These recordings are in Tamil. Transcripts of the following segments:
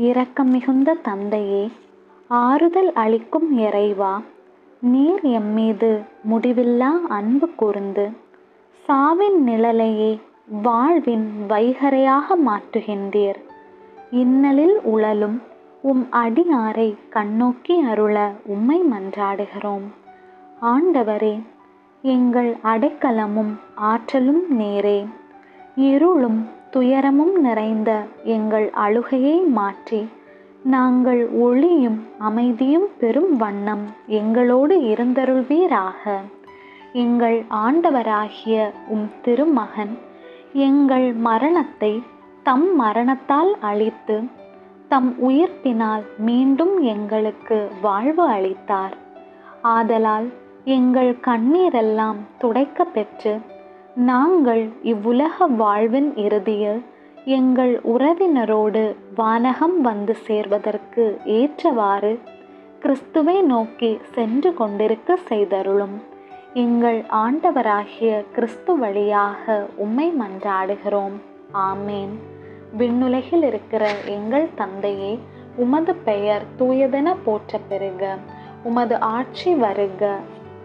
இரக்கம் மிகுந்த தந்தையே ஆறுதல் அளிக்கும் இறைவா நீர் எம்மீது முடிவில்லா அன்பு கூர்ந்து சாவின் நிழலையே வாழ்வின் வைகரையாக மாற்றுகின்றீர். இன்னலில் உழலும் உம் அடியாரை கண்ணோக்கி அருள உம்மை மன்றாடுகிறோம். ஆண்டவரே எங்கள் அடைக்கலமும் ஆற்றலும் நேரே இருளும் துயரமும் நிறைந்த எங்கள் அழுகையை மாற்றி நாங்கள் ஒளியும் அமைதியும் பெறும் வண்ணம் எங்களோடு இருந்தருள்வீராக. எங்கள் ஆண்டவராகிய உம் திருமகன் எங்கள் மரணத்தை தம் மரணத்தால் அழித்து தம் உயிர்ப்பினால் மீண்டும் எங்களுக்கு வாழ்வு அளித்தார். ஆதலால் எங்கள் கண்ணீரெல்லாம் துடைக்க பெற்று நாங்கள் இவ்வுலக வாழ்வின் இறுதியில் எங்கள் உறவினரோடு வானகம் வந்து சேர்வதற்கு ஏற்றவாறு கிறிஸ்துவை நோக்கி சென்று கொண்டிருக்க செய்தருளும். எங்கள் ஆண்டவராகிய கிறிஸ்து வழியாக உம்மை மன்றாடுகிறோம். ஆமேன். விண்ணுலகில் இருக்கிற எங்கள் தந்தையே உமது பெயர் தூயதென போற்ற பெறுக உமது ஆட்சி வருக.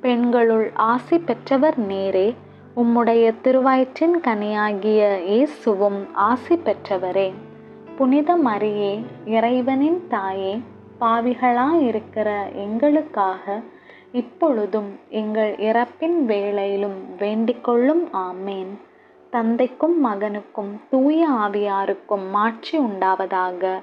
பெண்களுள் ஆசி பெற்றவர் நேரே. உம்முடைய திருவயிற்றின் கனியாகிய இயேசுவும் ஆசி பெற்றவரே. புனித மரியே இறைவனின் தாயே பாவிகளாயிருக்கிற எங்களுக்காக இப்பொழுதும் எங்கள் இறப்பின் வேளையிலும் வேண்டிக்கொள்ளும் ஆமேன். தந்தைக்கும் மகனுக்கும் தூய ஆவியாருக்கும் மாட்சி உண்டாவதாக